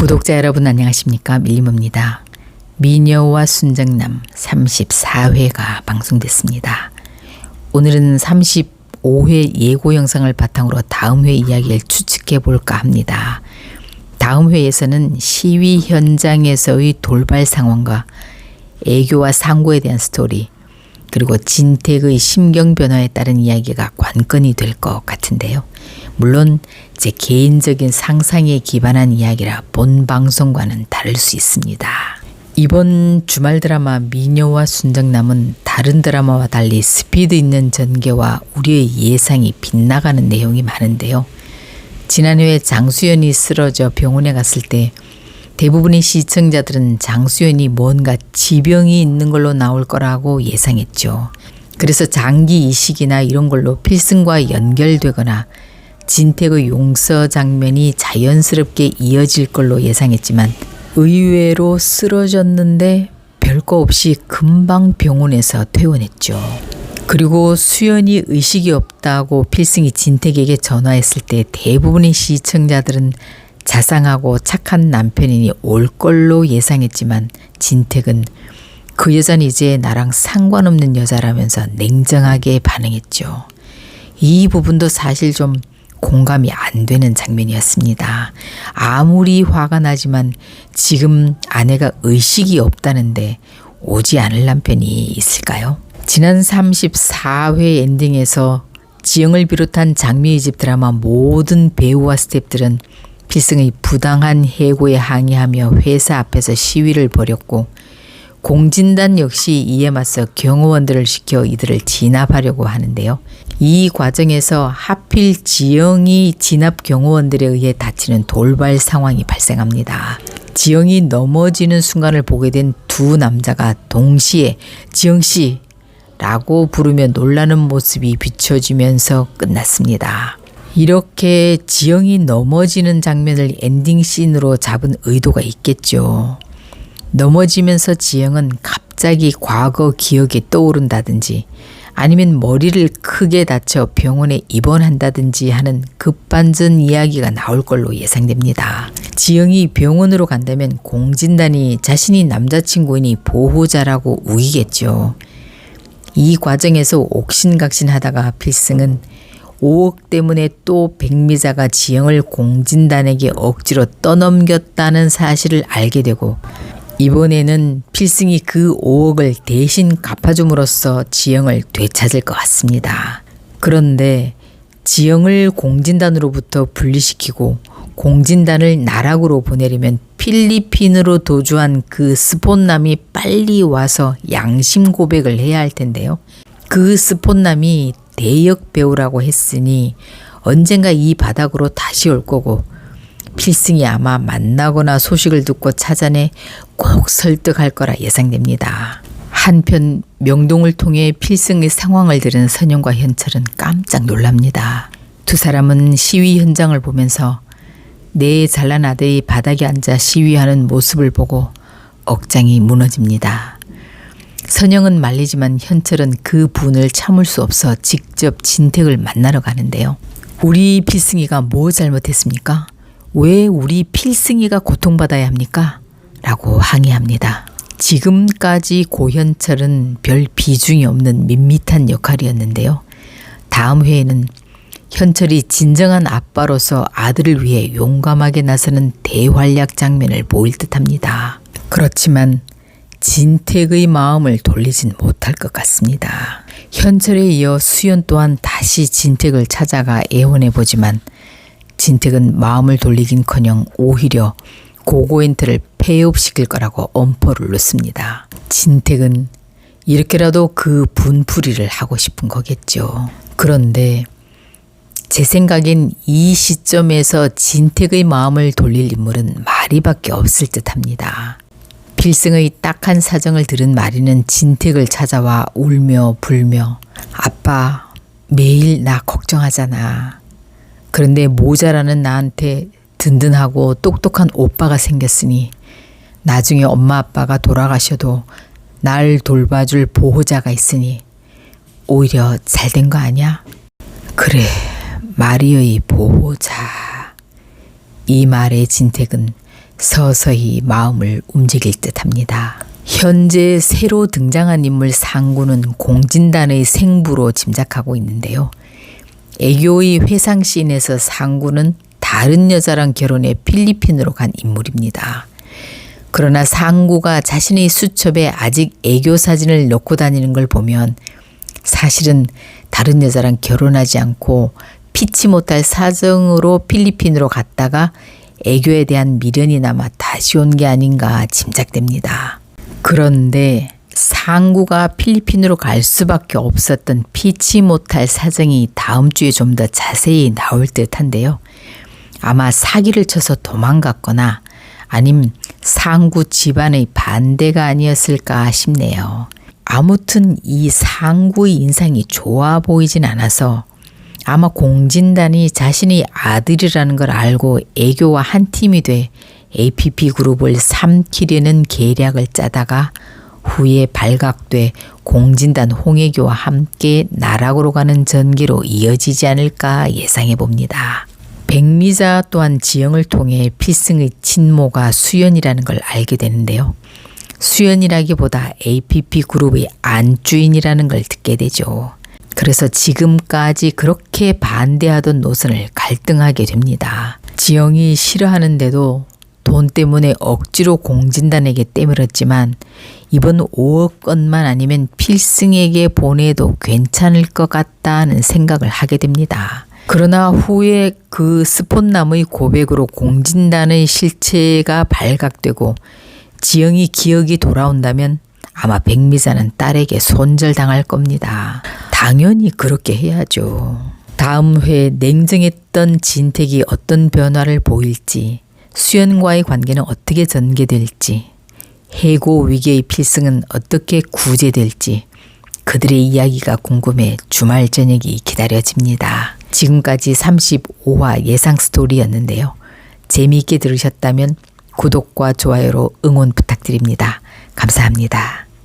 구독자 여러분 안녕하십니까 밀림입니다. 미녀와 순정남 34회가 방송됐습니다. 오늘은 35회 예고 영상을 바탕으로 다음 회 이야기를 추측해 볼까 합니다. 다음 회에서는 시위 현장에서의 돌발 상황과 애교와 상고에 대한 스토리 그리고 진택의 심경 변화에 따른 이야기가 관건이 될 것 같은데요. 물론 제 개인적인 상상에 기반한 이야기라 본 방송과는 다를 수 있습니다. 이번 주말 드라마 미녀와 순정남은 다른 드라마와 달리 스피드 있는 전개와 우리의 예상이 빗나가는 내용이 많은데요. 지난해 장수연이 쓰러져 병원에 갔을 때 대부분의 시청자들은 장수연이 뭔가 지병이 있는 걸로 나올 거라고 예상했죠. 그래서 장기 이식이나 이런 걸로 필승과 연결되거나 진택의 용서 장면이 자연스럽게 이어질 걸로 예상했지만 의외로 쓰러졌는데 별거 없이 금방 병원에서 퇴원했죠. 그리고 수연이 의식이 없다고 필승이 진택에게 전화했을 때 대부분의 시청자들은 자상하고 착한 남편이니 올 걸로 예상했지만 진택은 그 여자는 이제 나랑 상관없는 여자라면서 냉정하게 반응했죠. 이 부분도 사실 좀 공감이 안 되는 장면이었습니다. 아무리 화가 나지만 지금 아내가 의식이 없다는데 오지 않을 남편이 있을까요? 지난 34회 엔딩에서 지영을 비롯한 장미의 집 드라마 모든 배우와 스탭들은 필승의 부당한 해고에 항의하며 회사 앞에서 시위를 벌였고 공진단 역시 이에 맞서 경호원들을 시켜 이들을 진압하려고 하는데요. 이 과정에서 하필 지영이 진압 경호원들에 의해 다치는 돌발 상황이 발생합니다. 지영이 넘어지는 순간을 보게 된 두 남자가 동시에 지영 씨 라고 부르며 놀라는 모습이 비춰지면서 끝났습니다. 이렇게 지영이 넘어지는 장면을 엔딩 씬으로 잡은 의도가 있겠죠. 넘어지면서 지영은 갑자기 과거 기억이 떠오른다든지 아니면 머리를 크게 다쳐 병원에 입원한다든지 하는 급반전 이야기가 나올 걸로 예상됩니다. 지영이 병원으로 간다면 공진단이 자신이 남자친구이니 보호자라고 우기겠죠. 이 과정에서 옥신각신 하다가 필승은 5억 때문에 또 백미자가 지영을 공진단에게 억지로 떠넘겼다는 사실을 알게 되고 이번에는 필승이 그 5억을 대신 갚아줌으로써 지영을 되찾을 것 같습니다. 그런데 지영을 공진단으로부터 분리시키고 공진단을 나락으로 보내려면 필리핀으로 도주한 그 스폰남이 빨리 와서 양심 고백을 해야 할 텐데요. 그 스폰남이 대역 배우라고 했으니 언젠가 이 바닥으로 다시 올 거고 필승이 아마 만나거나 소식을 듣고 찾아내 꼭 설득할 거라 예상됩니다. 한편 명동을 통해 필승의 상황을 들은 선영과 현철은 깜짝 놀랍니다. 두 사람은 시위 현장을 보면서 내 잘난 아들이 바닥에 앉아 시위하는 모습을 보고 억장이 무너집니다. 선영은 말리지만 현철은 그 분을 참을 수 없어 직접 진택을 만나러 가는데요. 우리 필승이가 뭐 잘못했습니까? 왜 우리 필승이가 고통받아야 합니까? 라고 항의합니다. 지금까지 고현철은 별 비중이 없는 밋밋한 역할이었는데요. 다음 회에는 현철이 진정한 아빠로서 아들을 위해 용감하게 나서는 대활약 장면을 보일 듯 합니다. 그렇지만 진택의 마음을 돌리진 못할 것 같습니다. 현철에 이어 수연 또한 다시 진택을 찾아가 애원해 보지만 진택은 마음을 돌리긴커녕 오히려 고고엔트를 폐업시킬 거라고 엄포를 놓습니다. 진택은 이렇게라도 그 분풀이를 하고 싶은 거겠죠. 그런데 제 생각엔 이 시점에서 진택의 마음을 돌릴 인물은 마리밖에 없을 듯 합니다. 필승의 딱한 사정을 들은 마리는 진택을 찾아와 울며 불며 아빠 매일 나 걱정하잖아. 그런데 모자라는 나한테 든든하고 똑똑한 오빠가 생겼으니 나중에 엄마 아빠가 돌아가셔도 날 돌봐줄 보호자가 있으니 오히려 잘 된 거 아니야? 그래, 마리의 보호자. 이 말의 진택은 서서히 마음을 움직일 듯 합니다. 현재 새로 등장한 인물 상구는 공진단의 생부로 짐작하고 있는데요. 애교의 회상씬에서 상구는 다른 여자랑 결혼해 필리핀으로 간 인물입니다. 그러나 상구가 자신의 수첩에 아직 애교 사진을 넣고 다니는 걸 보면 사실은 다른 여자랑 결혼하지 않고 피치 못할 사정으로 필리핀으로 갔다가 애교에 대한 미련이 남아 다시 온 게 아닌가 짐작됩니다. 그런데 상구가 필리핀으로 갈 수밖에 없었던 피치 못할 사정이 다음 주에 좀 더 자세히 나올 듯한데요. 아마 사기를 쳐서 도망갔거나 아님 상구 집안의 반대가 아니었을까 싶네요. 아무튼 이 상구의 인상이 좋아 보이진 않아서 아마 공진단이 자신의 아들이라는 걸 알고 애교와 한 팀이 돼 APP 그룹을 삼키려는 계략을 짜다가 후에 발각돼 공진단 홍애교와 함께 나락으로 가는 전개로 이어지지 않을까 예상해 봅니다. 백미자 또한 지영을 통해 필승의 친모가 수연이라는 걸 알게 되는데요. 수연이라기보다 APP 그룹의 안주인이라는 걸 듣게 되죠. 그래서 지금까지 그렇게 반대하던 노선을 갈등하게 됩니다. 지영이 싫어하는데도 돈 때문에 억지로 공진단에게 때밀었지만 이번 5억 건만 아니면 필승에게 보내도 괜찮을 것 같다는 생각을 하게 됩니다. 그러나 후에 그 스폰남의 고백으로 공진단의 실체가 발각되고 지영이 기억이 돌아온다면 아마 백미자는 딸에게 손절당할 겁니다. 당연히 그렇게 해야죠. 다음 회에 냉정했던 진택이 어떤 변화를 보일지, 수연과의 관계는 어떻게 전개될지, 해고 위기의 필승은 어떻게 구제될지, 그들의 이야기가 궁금해 주말 저녁이 기다려집니다. 지금까지 35화 예상 스토리였는데요. 재미있게 들으셨다면 구독과 좋아요로 응원 부탁드립니다. 감사합니다.